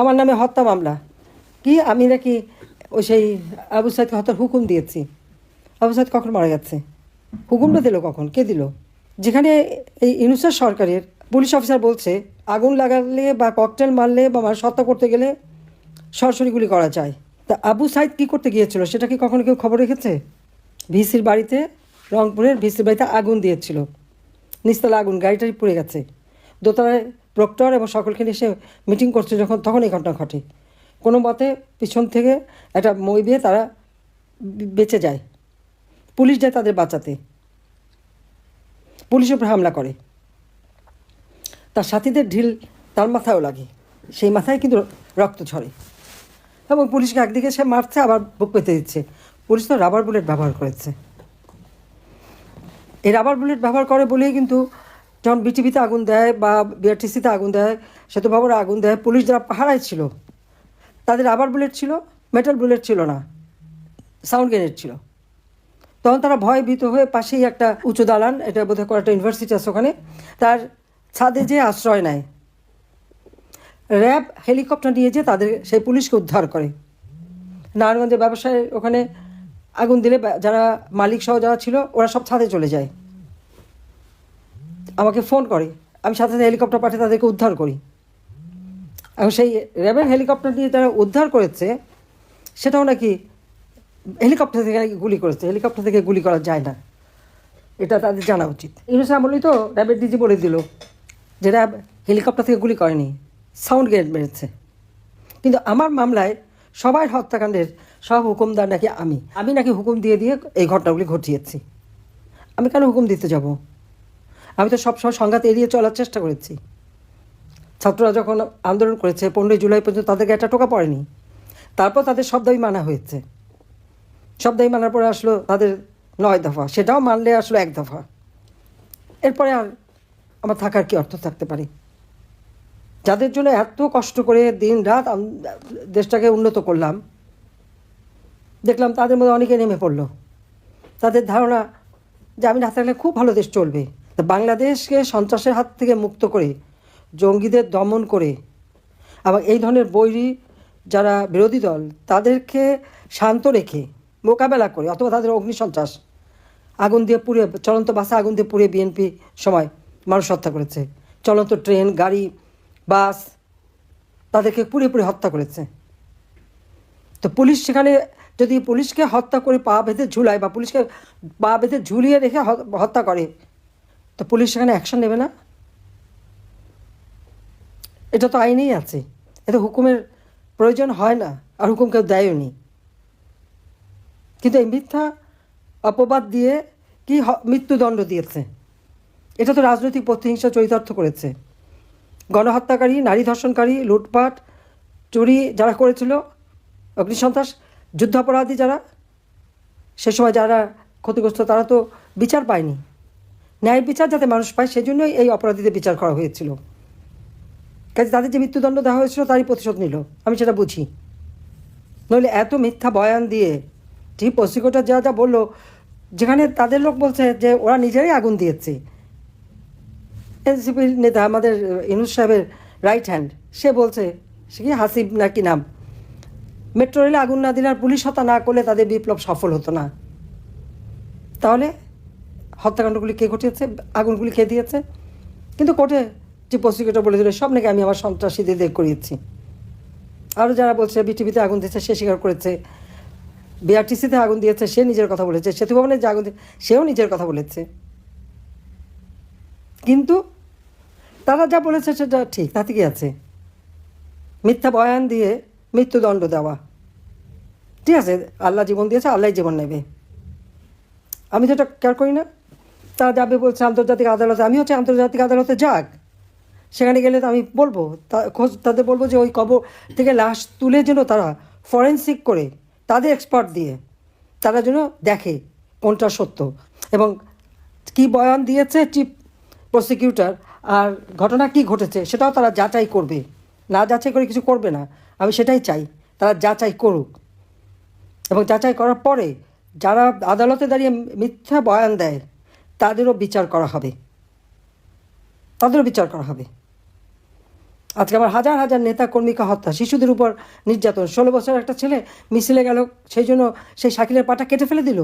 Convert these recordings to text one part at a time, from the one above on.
আমার নামে হত্যা মামলা। কি? আমি নাকি ওই সেই আবু সাইদকে হত্যার হুকুম দিয়েছি। আবু সাইদ কখন মারা গেছে? হুকুমটা দিল কখন? কে দিল? যেখানে এই ইনুসার সরকারের পুলিশ অফিসার বলছে, আগুন লাগালে বা ককটেল মারলে বা মানুষ হত্যা করতে গেলে সরাসরি গুলি করা যায়। তা আবু সাইদ কী করতে গিয়েছিল, সেটা কি কখনো কেউ খবর রেখেছে? ভিসির বাড়িতে, রংপুরের ভিসির বাড়িতে আগুন দিয়েছিল। নিচতলা আগুন, গাড়িটাই পুড়ে গেছে। দোতলায় প্রক্টর এবং সকলকে নিয়ে এসে মিটিং করছে যখন, তখন এই ঘটনা ঘটে। কোনো মতে পিছন থেকে একটা মই দিয়ে তারা বেঁচে যায়। পুলিশ যায় তাদের বাঁচাতে। পুলিশ উপরে হামলা করে। তার সাথীদের ঢিল তার মাথায়ও লাগে। সেই মাথায় কিন্তু রক্ত ঝরে। এবং পুলিশকে একদিকে সে মারছে, আবার বুক পেতে দিচ্ছে। পুলিশ তো রাবার বুলেট ব্যবহার করেছে। এই রাবার বুলেট ব্যবহার করে বলেই কিন্তু যখন বিটিভিতে আগুন দেয় বা বিআরটিসিতে আগুন দেয়, সেতু ভবনে আগুন দেয়, পুলিশ যারা পাহারায় ছিল, তাদের রাবার বুলেট ছিল, মেটাল বুলেট ছিল না, সাউন্ড গ্রেনেড ছিল। তখন তারা ভয় ভীত হয়ে পাশেই একটা উঁচু দালান, এটা বোধহয় কোনো একটা ইউনিভার্সিটি আছে ওখানে, তার ছাদে যে আশ্রয় নেয়। র্যাব হেলিকপ্টার নিয়ে যেয়ে তাদের, সেই পুলিশকে উদ্ধার করে। নারায়ণগঞ্জের ব্যবসায় ওখানে আগুন দিলে যারা মালিক সহ যারা ছিল, ওরা সব ছাদে চলে যায়। আমাকে ফোন করে, আমি সাথে সাথে হেলিকপ্টার পাঠিয়ে তাদেরকে উদ্ধার করি। এবং সেই র্যাবের হেলিকপ্টার নিয়ে তারা উদ্ধার করেছে, সেটাও নাকি হেলিকপ্টার থেকে নাকি গুলি করেছে, হেলিকপ্টার থেকে গুলি করা যায় না। এটা তাদের জানা উচিত। ইউনুস আমলেই তো র্যাবের ডিজি বলে দিল যে র্যাব হেলিকপ্টার থেকে গুলি করেনি, সাউন্ড গ্রেড মেরেছে। কিন্তু আমার মামলায় সবার হত্যাকাণ্ডের সব হুকুমদার নাকি আমি। আমি নাকি হুকুম দিয়ে দিয়ে এই ঘটনাগুলি ঘটিয়েছি। আমি কেন হুকুম দিতে যাব? আমি তো সবসময় সংঘাত এড়িয়ে চলার চেষ্টা করেছি। ছাত্ররা যখন আন্দোলন করেছে, পনেরোই জুলাই পর্যন্ত তাদেরকে একটা টোকা পড়েনি। তারপর তাদের সব দাবি মানা হয়েছে। সব দাবি মানার পরে আসলো তাদের নয় দফা। সেটাও মানলে আসলো এক দফা। এরপরে আর আমার থাকার কি অর্থ থাকতে পারে? যাদের জন্য এত কষ্ট করে দিন রাত দেশটাকে উন্নত করলাম, দেখলাম তাদের মধ্যে অনেকে নেমে পড়ল। তাদের ধারণা যে আমি না থাকলে খুব ভালো দেশ চলবে। বাংলাদেশকে সন্ত্রাসের হাত থেকে মুক্ত করে, জঙ্গিদের দমন করে, এবং এই ধরনের বৈরী যারা বিরোধী দল, তাদেরকে শান্ত রেখে মোকাবেলা করে, অথবা তাদের অগ্নিসন্ত্রাস আগুন দিয়ে পুড়ে, চলন্ত বাসে আগুন দিয়ে পুড়ে বিএনপি সময় মানুষ হত্যা করেছে। চলন্ত ট্রেন, গাড়ি, বাস, তাদেরকে পুড়ে হত্যা করেছে। তো পুলিশ সেখানে যদি পুলিশকে হত্যা করে পা বেঁধে ঝুলায় বা পুলিশকে পা বেঁধে ঝুলিয়ে রেখে হত্যা করে তো পুলিশ সেখানে অ্যাকশন নেবে না? এটা তো আইনেই আছে। এতে হুকুমের প্রয়োজন হয় না, আর হুকুম কেউ দেয়ও নি। কিন্তু এই মিথ্যা অপবাদ দিয়ে কি মৃত্যুদণ্ড দিয়েছে? এটা তো রাজনৈতিক প্রতিহিংসা চরিতার্থ করেছে। গণহত্যাকারী, নারী ধর্ষণকারী, লুটপাট, চুরি যারা করেছিল, অগ্নিসন্ত্রাস, যুদ্ধাপরাধী যারা, সে সময় যারা ক্ষতিগ্রস্ত, তারা তো বিচার পায়নি। ন্যায় বিচার যাতে মানুষ পায়, সেজন্যই এই অপরাধীদের বিচার করা হয়েছিল। কাজে তাদের যে মৃত্যুদণ্ড দেওয়া হয়েছিল, তারই প্রতিশোধ নিল। আমি সেটা বুঝি। নইলে এত মিথ্যা বয়ান দিয়ে ঠিক প্রসিকিউটর যা যা বলল, যেখানে তাদের লোক বলছে যে ওরা নিজেরাই আগুন দিয়েছে। এনসিপির নেতা আমাদের ইনুস সাহেবের রাইট হ্যান্ড সে বলছে, সে কি হাসিব নাকি নাম? মেট্রো রেলে আগুন না দিলে আর পুলিশ হত্যা না করলে তাদের বিপ্লব সফল হতো না। তাহলে হত্যাকাণ্ডগুলি কে ঘটিয়েছে, আগুনগুলি কে দিয়েছে? কিন্তু কোর্টে যে প্রসিকিউটর বলে দিল সব নাকি আমি আমার সন্ত্রাসীদের দিয়ে করিয়েছি। আরও যারা বলছে, বিটিভিতে আগুন দিয়েছে, সে স্বীকার করেছে। বিআরটিসিতে আগুন দিয়েছে, সে নিজের কথা বলেছে। সেতু ভবনে যে আগুন সেও নিজের কথা বলেছে। কিন্তু তারা যা বলেছে, সেটা ঠিক, তাতে কি আছে? মিথ্যা বয়ান দিয়ে মৃত্যুদণ্ড দেওয়া। ঠিক আছে, আল্লাহ জীবন দিয়েছে আল্লাহ জীবন নেবে। আমি তো এটা কেয়ার করি না। তারা যাবে বলছে আন্তর্জাতিক আদালতে। আমি হচ্ছে আন্তর্জাতিক আদালতে যাক। সেখানে গেলে তো আমি বলব খোঁজ, তাদের বলব যে ওই কবর থেকে লাশ তুলে যেন তারা ফরেন্সিক করে, তাদের এক্সপার্ট দিয়ে তারা যেন দেখে কোনটা সত্য। এবং কি বয়ান দিয়েছে চিফ প্রসিকিউটর আর ঘটনা কি ঘটেছে সেটাও তারা যাচাই করবে। না যাচাই করে কিছু করবে না। আমি সেটাই চাই, তারা যাচাই করুক। এবং যাচাই করার পরে যারা আদালতে দাঁড়িয়ে মিথ্যা বয়ান দেয় তাদেরও বিচার করা হবে। তাদেরও বিচার করা হবে। আজকে আবার হাজার হাজার নেতা কর্মীকে হত্যা, শিশুদের উপর নির্যাতন। ষোলো বছর একটা ছেলে মিছিলে গেল, সেই জন্য সেই শাকিলের পাটা কেটে ফেলে দিল।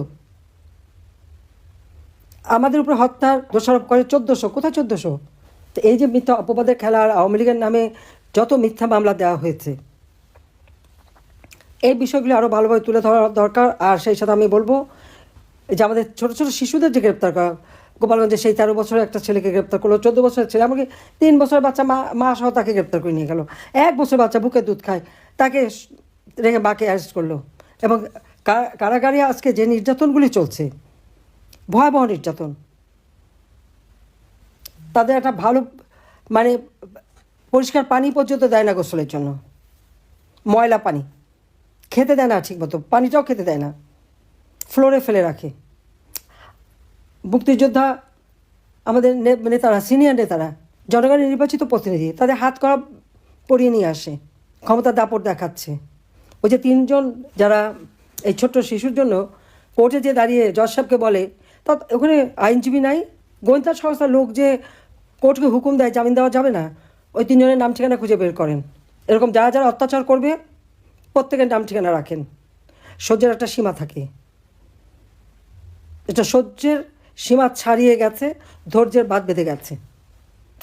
আমাদের উপর হত্যার দোষারোপ করে চোদ্দোশো, কোথায় চোদ্দোশো? তো এই যে মিথ্যা অপবাদের খেলা আর আওয়ামী লীগের নামে যত মিথ্যা মামলা দেওয়া হয়েছে, এই বিষয়গুলি আরও ভালোভাবে তুলে ধরা দরকার। আর সেই সাথে আমি বলব এই যে আমাদের ছোটো ছোটো শিশুদের যে গ্রেপ্তার করা গোপালগঞ্জে সেই তেরো বছরের একটা ছেলেকে গ্রেপ্তার করল, চোদ্দ বছরের ছেলে আমাকে তিন বছরের বাচ্চা মা মা সহ তাকে গ্রেপ্তার করে নিয়ে গেল। এক বছর বাচ্চা বুকে দুধ খায়, তাকে রেখে মাকে অ্যারেস্ট করল। এবং কারাগারে আজকে যে নির্যাতনগুলি চলছে, ভয়াবহ নির্যাতন। তাদের একটা ভালো মানে পরিষ্কার পানি পর্যন্ত দেয় না গোসলের জন্য। ময়লা পানি। খেতে দেয় না ঠিকমতো। পানিটাও খেতে দেয় না। ফ্লোরে ফেলে রাখে। মুক্তিযোদ্ধা আমাদের নেতারা সিনিয়র নেতারা জনগণের নির্বাচিত প্রতিনিধি তাদের হাত করা পরিয়ে নিয়ে আসে ক্ষমতার দাপট দেখাচ্ছে। ওই যে তিনজন যারা এই ছোট্ট শিশুর জন্য কোর্টে যে দাঁড়িয়ে জজ সাহেবকে বলে, তা ওখানে আইনজীবী নাই, গোয়েন্দা সংস্থার লোক যে কোর্টকে হুকুম দেয় জামিন দেওয়া যাবে না, ওই তিনজনের নাম ঠিকানা খুঁজে বের করেন। এরকম যারা যারা অত্যাচার করবে, প্রত্যেকের নাম ঠিকানা রাখেন। সহ্যের একটা সীমা থাকে। এটা সহ্যের সীমা ছাড়িয়ে গেছে, ধৈর্যের বাদ বেঁধে গেছে।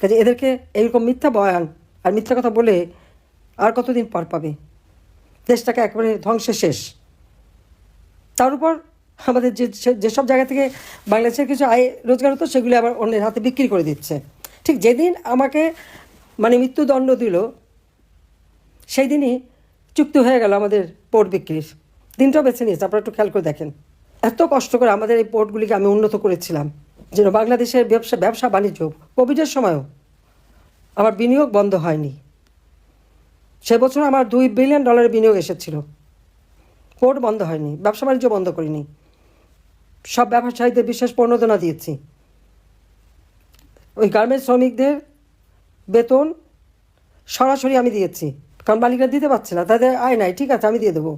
কাজে এদেরকে এইরকম মিথ্যা বয়ান আর মিথ্যা কথা বলে আর কতদিন পার পাবে? দেশটাকে একেবারে ধ্বংসে শেষ। তার উপর আমাদের যে যেসব জায়গা থেকে বাংলাদেশের কিছু আয় রোজগার হতো, সেগুলি আবার অন্যের হাতে বিক্রি করে দিচ্ছে। ঠিক যেদিন আমাকে মানে মৃত্যুদণ্ড দিল, সেই দিনই চুক্তি হয়ে গেল আমাদের পোর্ট বিক্রির। দিনটাও বেছে নিয়েছে, আপনারা একটু খেয়াল করে দেখেন। এত কষ্ট করে আমাদের এই পোর্টগুলিকে আমি উন্নত করেছিলাম, যেন বাংলাদেশের ব্যবসা ব্যবসা বাণিজ্য কোভিডের সময়ও আমার বিনিয়োগ বন্ধ হয়নি। সে বছর আমার দুই বিলিয়ন ডলারের বিনিয়োগ এসেছিল। পোর্ট বন্ধ হয়নি, ব্যবসা বাণিজ্য বন্ধ করিনি। সব ব্যবসায়ীদের বিশেষ প্রণোদনা দিয়েছি। ওই গার্মেন্টস শ্রমিকদের বেতন সরাসরি আমি দিয়েছি, কারণ মালিকরা দিতে পারছে না, তাদের আয় নাই, ঠিক আছে, আমি দিয়ে দেবো।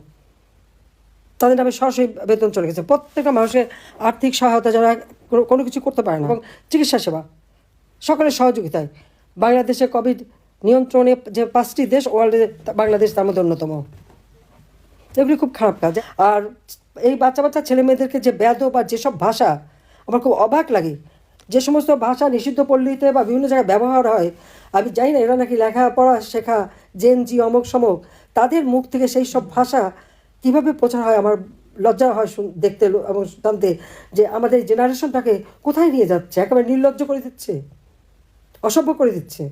তাদের নামে সরাসরি বেতন চলে গেছে। প্রত্যেকটা মানুষের আর্থিক সহায়তা যারা কোনো- কিছু করতে পারে না এবং চিকিৎসা সেবা, সকলের সহযোগিতায়। বাংলাদেশে কোভিড নিয়ন্ত্রণে যে পাঁচটি দেশ ওয়ার্ল্ডে বাংলাদেশ তার মধ্যে অন্যতম। এগুলি খুব খারাপ কাজ। আর এই বাচ্চা বাচ্চা ছেলে মেয়েদেরকে যে ব্যাধ বা যেসব ভাষা আমার খুব অবাক লাগে, যে সমস্ত ভাষা নিষিদ্ধ পল্লীতে বা বিভিন্ন জায়গায় ব্যবহার হয়, আমি জানি না, এরা নাকি লেখাপড়া শেখা জেন জি অমুক, সমক, তাদের মুখ থেকে সেই সব ভাষা কীভাবে প্রচার হয়, আমার লজ্জা হয় দেখতে এবং জানতে যে আমাদের জেনারেশনটাকে কোথায় নিয়ে যাচ্ছে? একেবারে নির্লজ্জ করে দিচ্ছে? অসভ্য করে দিচ্ছে?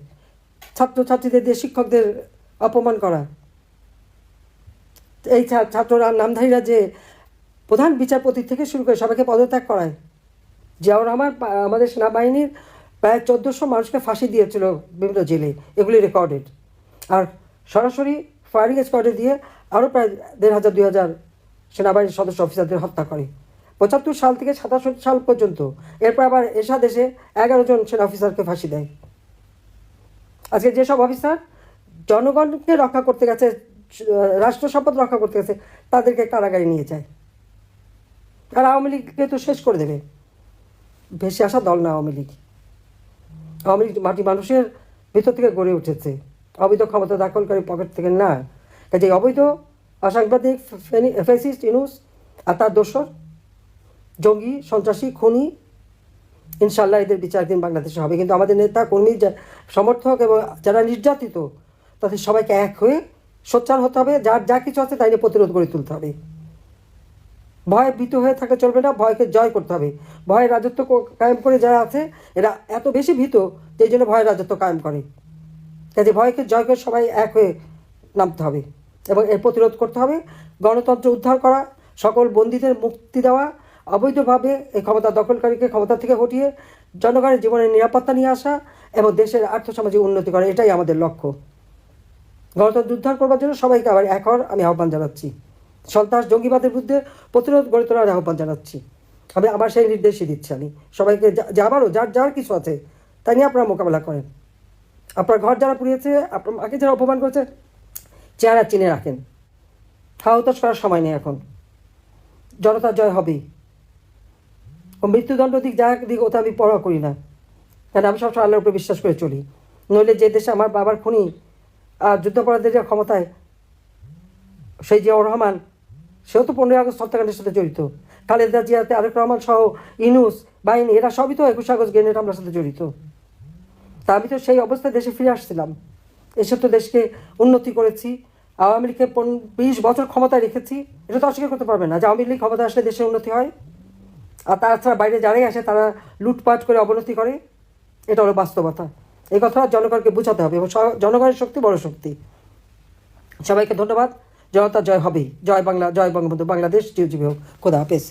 ছাত্রছাত্রীদের দিয়ে শিক্ষকদের অপমান করা? এই ছাত্ররা, নামধারীরা যে প্রধান বিচারপতি থেকে শুরু করে সবাইকে পদত্যাগ করায়? রহমান, পা- আমাদের সেনাবাহিনীর প্রায় চোদ্দোশো মানুষকে ফাঁসি দিয়েছিল বিভিন্ন জেলে। এগুলি রেকর্ডেড আর সরাসরি ফায়ারিং স্কোয়াডে দিয়ে আরও প্রায় দেড় হাজার, দুই হাজার সেনাবাহিনীর সদস্য অফিসারদের হত্যা করে। পঁচাত্তর সাল থেকে সাতাশ সাল পর্যন্ত এরপর আবার এসা দেশে এগারো জন সেনা অফিসারকে ফাঁসি দেয়। আজকে যেসব অফিসার জনগণকে রক্ষা করতে গেছে, রাষ্ট্র সম্পদ রক্ষা করতে গেছে, তাদেরকে কারাগারে নিয়ে যায়। আর আওয়ামী লীগকে তো শেষ করে দেবে। ভেসে আসা দল না আওয়ামী লীগ। আওয়ামী লীগ মাটি মানুষের ভেতর থেকে গড়ে উঠেছে। অবৈধ ক্ষমতা দখলকারী পকেট থেকে না কাজে অবৈধ, অসাংবাদিক ফেসিস্ট ইনুস আর তার দোসর, জঙ্গি, সন্ত্রাসী, খুনি ইনশাল্লাহ এদের বিচার দিন বাংলাদেশে হবে। কিন্তু আমাদের নেতা, কর্মী সমর্থক এবং যারা নির্যাতিত, তাদের সবাইকে এক হয়ে সোচ্চার হতে হবে। যার যা কিছু আছে তাই নিয়ে প্রতিরোধ গড়ে তুলতে হবে। ভয় ভীত হয়ে থাকলে চলবে না, ভয়কে জয় করতে হবে। ভয়ের রাজত্ব কায়েম করে যারা আছে, এরা এত বেশি ভীত যে জন্য ভয়ের রাজত্ব কায়েম করে। কাজে ভয়কে জয় করে সবাই এক হয়ে নামতে হবে এবং এর প্রতিরোধ করতে হবে। গণতন্ত্র উদ্ধার করা, সকল বন্দীদের মুক্তি দেওয়া, অবৈধভাবে এই ক্ষমতা দখলকারীকে ক্ষমতা থেকে হটিয়ে জনগণের জীবনের নিরাপত্তা নিয়ে আসা এবং দেশের আর্থসামাজিক উন্নতি করা, এটাই আমাদের লক্ষ্য। গণতন্ত্র উদ্ধার করবার জন্য সবাইকে আবার এক হওয়ার আমি আহ্বান জানাচ্ছি। সন্ত্রাস, জঙ্গিবাদের বিরুদ্ধে প্রতিরোধ গড়ে তোলার আহ্বান জানাচ্ছি। আমি আবার সেই নির্দেশই দিচ্ছি আমি। সবাইকে যা- আবারও যার যার কিছু আছে তাই নিয়ে আপনারা মোকাবেলা করেন। আপনার ঘর যারা পুড়িয়েছে, আপনার মাকে যারা অপমান করেছে, চেহারা চিনে রাখেন। হাওতাস করার সময় নেই এখন। জনতার জয় হবেই। ও মৃত্যুদণ্ড দিক যা দিক ওটা আমি পরোয়া করি না। কারণ আমি সবসময় আল্লাহর উপরে বিশ্বাস করে চলি। নইলে যে দেশে আমার বাবার খুনি আর যুদ্ধাপরাধীদের যে ক্ষমতায়, সেই জিয়াউর রহমান, সেও তো পনেরোই আগস্ট হত্যাকাণ্ডের সাথে জড়িত। খালেদা জিয়াতে তারেক রহমান সহ ইনুস, বাহিনী, এরা সবই তো একুশে আগস্ট গ্রেনেড হামলার সাথে জড়িত। তা আমি তো সেই অবস্থায় দেশে ফিরে আসছিলাম। এসে তো দেশকে উন্নতি করেছি, আওয়ামী লীগকে বিশ বছর ক্ষমতায় রেখেছি, এটা তো অস্বীকার করতে পারবে না যে আওয়ামী লীগ ক্ষমতা আসলে দেশে উন্নতি হয়। আর তাছাড়া বাইরে যারাই আসে, তারা লুটপাট করে অবনতি করে। এটা হলো বাস্তবতা। এই কথা জনগণকে বোঝাতে হবে এবং জনগণের শক্তি বড় শক্তি। সবাইকে ধন্যবাদ। জনতা জয় হবেই। জয় বাংলা জয় বঙ্গবন্ধু। বাংলাদেশ জিও জিবি হোক। খোদা হাফেজ।